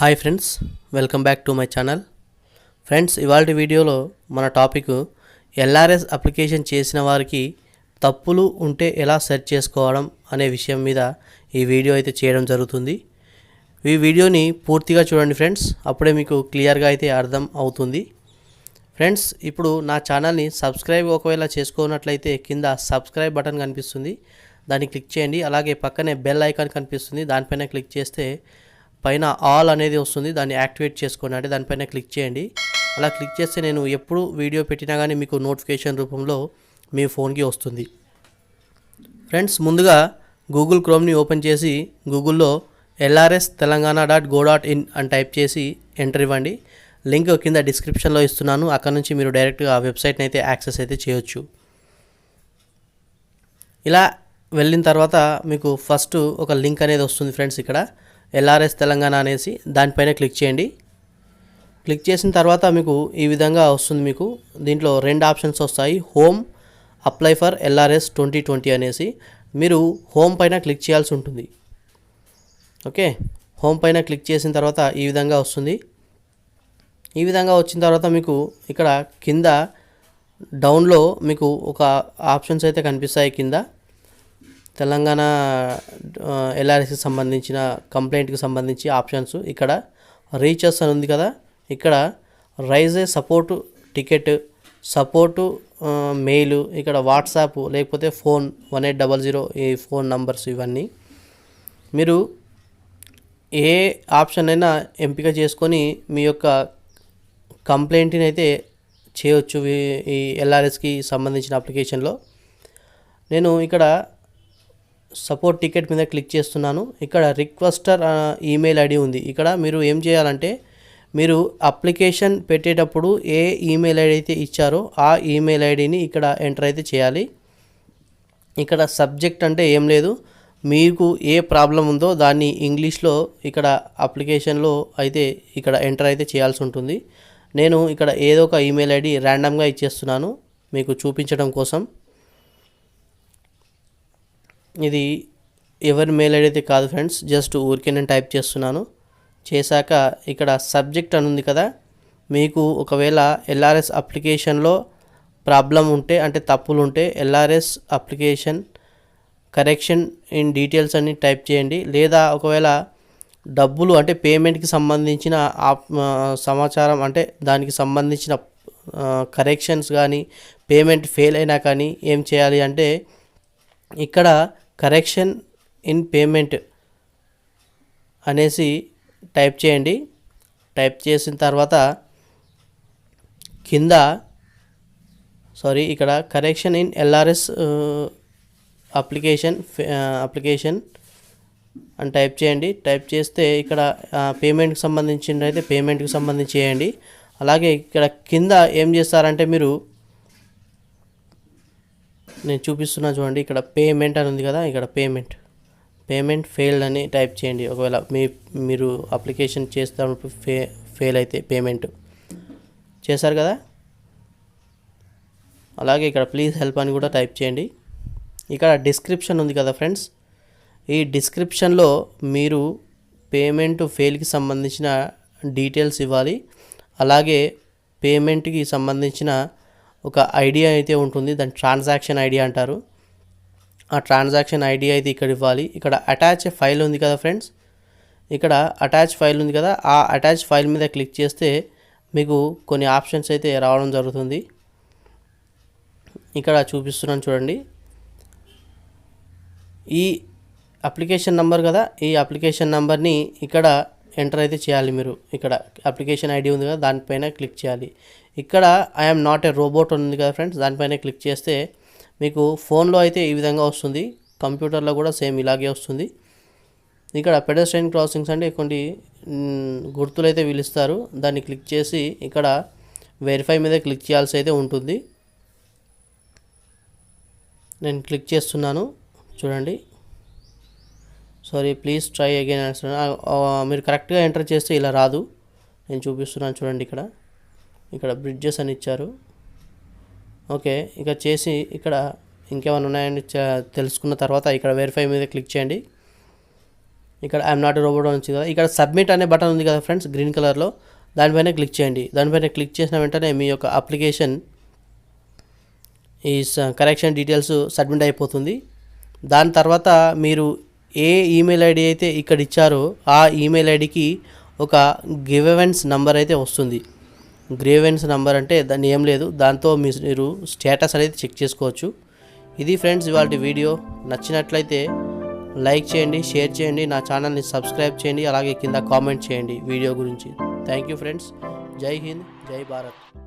Hi friends welcome back to my channel friends ఇవాళ వీడియోలో మన టాపిక్ ఎల్ఆర్ఎస్ అప్లికేషన్ చేసిన వారికి తప్పులు ఉంటే ఎలా సెర్చ్ చేసుకోవడం అనే విషయం మీద ఈ వీడియో అయితే చేయడం జరుగుతుంది. ఈ వీడియోని పూర్తిగా చూడండి ఫ్రెండ్స్ అప్పుడే మీకు క్లియర్గా అయితే అర్థం అవుతుంది. ఫ్రెండ్స్ ఇప్పుడు నా ఛానల్ని సబ్స్క్రైబ్ ఒకవేళ చేసుకున్నట్లయితే కింద సబ్స్క్రైబ్ బటన్ కనిపిస్తుంది. దాన్ని క్లిక్ చేయండి అలాగే పక్కనే బెల్ ఐకాన్ కనిపిస్తుంది. దానిపైన క్లిక్ చేస్తే పైన ఆల్ అనేది వస్తుంది దాన్ని యాక్టివేట్ చేసుకోండి. అంటే దానిపైన క్లిక్ చేయండి. అలా క్లిక్ చేస్తే నేను ఎప్పుడు వీడియో పెట్టినా కానీ మీకు నోటిఫికేషన్ రూపంలో మీ ఫోన్కి వస్తుంది. ఫ్రెండ్స్ ముందుగా గూగుల్ క్రోమ్ని ఓపెన్ చేసి గూగుల్లో LRS Telangana dot go dot in అని టైప్ చేసి ఎంటర్ ఇవ్వండి. లింక్ కింద డిస్క్రిప్షన్లో ఇస్తున్నాను. అక్కడ నుంచి మీరు డైరెక్ట్గా ఆ వెబ్సైట్ని అయితే యాక్సెస్ అయితే చేయొచ్చు. ఇలా వెళ్ళిన తర్వాత మీకు ఫస్ట్ ఒక లింక్ అనేది వస్తుంది ఫ్రెండ్స్ ఇక్కడ. ఎల్ఆర్ఎస్ తెలంగాణ అనేసి దానిపైన క్లిక్ చేయండి. క్లిక్ చేసిన తర్వాత మీకు ఈ విధంగా వస్తుంది మీకు. దీంట్లో రెండు ఆప్షన్స్ వస్తాయి. Home apply for LRS twenty twenty అనేసి. మీరు హోమ్ పైన క్లిక్ చేయాల్సి ఉంటుంది. ఓకే? హోమ్ పైన క్లిక్ చేసిన తర్వాత ఈ విధంగా వస్తుంది. ఈ విధంగా వచ్చిన తర్వాత మీకు ఇక్కడ కింద డౌన్లో మీకు ఒక ఆప్షన్స్ అయితే కనిపిస్తాయి కింద. తెలంగాణ ఎల్ఆర్ఎస్కి సంబంధించిన కంప్లైంట్కి సంబంధించి ఆప్షన్స్ ఇక్కడ రీచెస్ అని ఉంది కదా. ఇక్కడ raise a support ticket support mail ఇక్కడ వాట్సాప్ లేకపోతే phone one eight double zero ఈ ఫోన్ నంబర్స్ ఇవన్నీ. మీరు ఏ ఆప్షన్ అయినా ఎంపిక చేసుకొని మీ యొక్క కంప్లైంట్ని అయితే చేయొచ్చు ఈ ఎల్ఆర్ఎస్కి సంబంధించిన అప్లికేషన్లో నేను ఇక్కడ సపోర్ట్ టికెట్ మీద క్లిక్ చేస్తున్నాను. ఇక్కడ రిక్వెస్టర్ ఈమెయిల్ ఐడి ఉంది. ఇక్కడ మీరు ఏం చేయాలంటే మీరు అప్లికేషన్ పెట్టేటప్పుడు ఏ ఈమెయిల్ ఐడి అయితే ఇచ్చారో ఆ ఈమెయిల్ ఐడిని ఇక్కడ ఎంటర్ అయితే చేయాలి. ఇక్కడ సబ్జెక్ట్ అంటే ఏం లేదు. మీకు ఏ ప్రాబ్లం ఉందో దాన్ని ఇంగ్లీష్లో ఇక్కడ అప్లికేషన్లో అయితే ఇక్కడ ఎంటర్ అయితే చేయాల్సి ఉంటుంది. నేను ఇక్కడ ఏదో ఒక ఈమెయిల్ ఐడి ర్యాండమ్గా ఇచ్చేస్తున్నాను. మీకు చూపించడం కోసం. ఇది ఎవరి మెయిల్ ఐడి అయితే కాదు ఫ్రెండ్స్ జస్ట్ ఊరికే నేను టైప్ చేస్తున్నాను. చేశాక ఇక్కడ సబ్జెక్ట్ అని ఉంది కదా మీకు ఒకవేళ ఎల్ఆర్ఎస్ అప్లికేషన్లో ప్రాబ్లం ఉంటే అంటే తప్పులు ఉంటే LRS application correction in details అన్ని టైప్ చేయండి. లేదా ఒకవేళ డబ్బులు అంటే పేమెంట్కి సంబంధించిన ఆప్ సమాచారం అంటే దానికి సంబంధించిన కరెక్షన్స్ కానీ పేమెంట్ ఫెయిల్ అయినా కానీ ఏం చేయాలి అంటే ఇక్కడ కరెక్షన్ ఇన్ పేమెంట్ అనేసి టైప్ చేయండి. టైప్ చేసిన తర్వాత కింద సారీ ఇక్కడ correction in LRS application application అని టైప్ చేయండి. టైప్ చేస్తే ఇక్కడ పేమెంట్కి సంబంధించిన అయితే పేమెంట్కి సంబంధించి చేయండి. అలాగే ఇక్కడ కింద ఏం చేస్తారంటే మీరు నేను చూపిస్తున్నా చూడండి ఇక్కడ పేమెంట్ అని ఉంది కదా ఇక్కడ పేమెంట్ పేమెంట్ ఫెయిల్డ్ అని టైప్ చేయండి. ఒకవేళ మీ మీరు అప్లికేషన్ చేస్తున్నప్పుడు ఫే ఫెయిల్ అయితే పేమెంట్ చేశారు కదా? అలాగే ఇక్కడ ప్లీజ్ హెల్ప్ అని కూడా టైప్ చేయండి. ఇక్కడ డిస్క్రిప్షన్ ఉంది కదా ఫ్రెండ్స్ ఈ డిస్క్రిప్షన్లో మీరు పేమెంట్ ఫెయిల్కి సంబంధించిన డీటెయిల్స్ ఇవ్వాలి. అలాగే పేమెంట్కి సంబంధించిన ఒక ఐడియా అయితే ఉంటుంది. దాని ట్రాన్సాక్షన్ ఐడి అంటారు. ఆ ట్రాన్సాక్షన్ ఐడి అయితే ఇక్కడ ఇవ్వాలి. ఇక్కడ అటాచ్ ఫైల్ ఉంది కదా ఫ్రెండ్స్? ఇక్కడ అటాచ్ ఫైల్ ఉంది కదా? ఆ అటాచ్ ఫైల్ మీద క్లిక్ చేస్తే మీకు కొన్ని ఆప్షన్స్ అయితే రావడం జరుగుతుంది. ఇక్కడ చూపిస్తున్నాను చూడండి. ఈ అప్లికేషన్ నెంబర్ కదా? ఈ అప్లికేషన్ నెంబర్ని ఇక్కడ ఎంటర్ అయితే చేయాలి మీరు. ఇక్కడ అప్లికేషన్ ఐడి ఉంది కదా? దానిపైన క్లిక్ చేయాలి. ఇక్కడ ఐఎమ్ నాట్ ఏ రోబోట్ ఉంది కదా ఫ్రెండ్స్ దానిపైన క్లిక్ చేస్తే మీకు ఫోన్లో అయితే ఈ విధంగా వస్తుంది. కంప్యూటర్లో కూడా సేమ్ ఇలాగే వస్తుంది. ఇక్కడ పెడస్ట్రైన్ క్రాసింగ్స్ అంటే కొన్ని గుర్తులు అయితే పిలుస్తారు. దాన్ని క్లిక్ చేసి ఇక్కడ వెరిఫై మీద క్లిక్ చేయాల్సి అయితే ఉంటుంది. నేను క్లిక్ చేస్తున్నాను. చూడండి. సారీ ప్లీజ్ ట్రై అగైన్ మీరు కరెక్ట్గా ఎంటర్ చేస్తే ఇలా రాదు. నేను చూపిస్తున్నాను చూడండి ఇక్కడ. ఇక్కడ బ్రిడ్జెస్ అని ఇచ్చారు. ఓకే ఇక చేసి ఇక్కడ ఇంకేమైనా ఉన్నాయని తెలుసుకున్న తర్వాత ఇక్కడ వెరిఫై మీద క్లిక్ చేయండి. ఇక్కడ ఐఎమ్ నాట్ రోబోట్ అని కదా. ఇక్కడ సబ్మిట్ అనే బటన్ ఉంది కదా ఫ్రెండ్స్ గ్రీన్ కలర్లో దానిపైన క్లిక్ చేయండి. దానిపైన క్లిక్ చేసిన వెంటనే మీ యొక్క అప్లికేషన్ ఈ కరెక్షన్ డీటెయిల్స్ సబ్మిట్ అయిపోతుంది. దాని తర్వాత మీరు ఏ ఈమెయిల్ ఐడి అయితే ఇక్కడ ఇచ్చారో ఆ ఈమెయిల్ ఐడికి ఒక గివెవెన్స్ నంబర్ అయితే వస్తుంది. గ్రేవెన్స్ నంబర్ అంటే దాన్ని ఏం లేదు. దాంతో మీరు స్టేటస్ అనేది చెక్ చేసుకోవచ్చు. ఇది ఫ్రెండ్స్ ఇవాళ వీడియో. నచ్చినట్లయితే లైక్ చేయండి షేర్ చేయండి. నా ఛానల్ని సబ్స్క్రైబ్ చేయండి. అలాగే కింద కామెంట్ చేయండి వీడియో గురించి. Thank you friends. Jai Hind Jai Bharat.